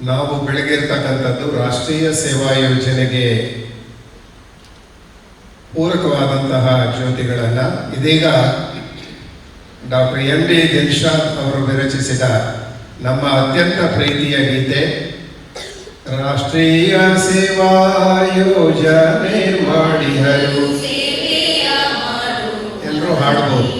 ನಾವು ಬೆಳಗಿರ್ತಕ್ಕಂಥದ್ದು ರಾಷ್ಟ್ರೀಯ ಸೇವಾ ಯೋಜನೆಗೆ ಪೂರಕವಾದಂತಹ ಜ್ಯೋತಿಗಳನ್ನ ಇದೀಗ ಡಾಕ್ಟರ್ ಎಂ ಡಿ ದಿಲ್ಶಾದ್ ಅವರು ವಿರಚಿಸಿದ ನಮ್ಮ ಅತ್ಯಂತ ಪ್ರೀತಿಯ ಗೀತೆ ರಾಷ್ಟ್ರೀಯ ಸೇವಾ ಯೋಜನೆ ಮಾಡಿ. ಎಲ್ಲರೂ ಹಾಡಬಹುದು